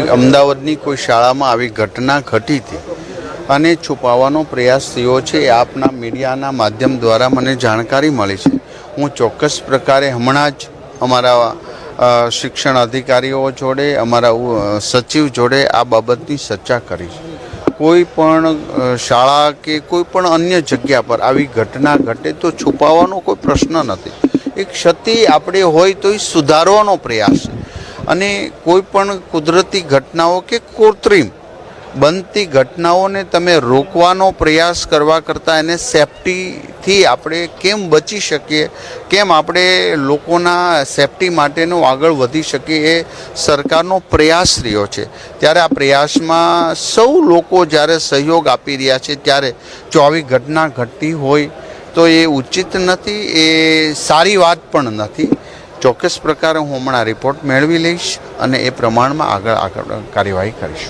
અમદાવાદની કોઈ શાળામાં આવી ઘટના ઘટી હતી અને છુપાવવાનો પ્રયાસ થયો છે એ આપના મીડિયાના માધ્યમ દ્વારા મને જાણકારી મળી છે. હું ચોક્કસ પ્રકારે હમણાં જ અમારા શિક્ષણ અધિકારીઓ જોડે, અમારા સચિવ જોડે આ બાબતની ચર્ચા કરી છે. કોઈ પણ શાળા કે કોઈ પણ અન્ય જગ્યા પર આવી ઘટના ઘટે તો છુપાવવાનો કોઈ પ્રશ્ન નથી. એક ક્ષતિ આપણે હોય તો એ સુધારવાનો પ્રયાસ છે. અને કોઈ પણ કુદરતી ઘટનાઓ કે કૃત્રિમ બનતી ઘટનાઓને તમે રોકવાનો પ્રયાસ કરવા કરતાં એને સેફટીથી આપણે કેમ બચી શકીએ, કેમ આપણે લોકોના સેફટી માટેનું આગળ વધી શકીએ એ સરકારનો પ્રયાસ રહ્યો છે. ત્યારે આ પ્રયાસમાં સૌ લોકો જ્યારે સહયોગ આપી રહ્યા છે, ત્યારે જો આવી ઘટના ઘટતી હોય તો એ ઉચિત નથી, એ સારી વાત પણ નથી. ચોક્કસ પ્રકારે હું હમણાં રિપોર્ટ મેળવી લઈશ અને એ પ્રમાણમાં આગળ આગળ કાર્યવાહી કરીશ.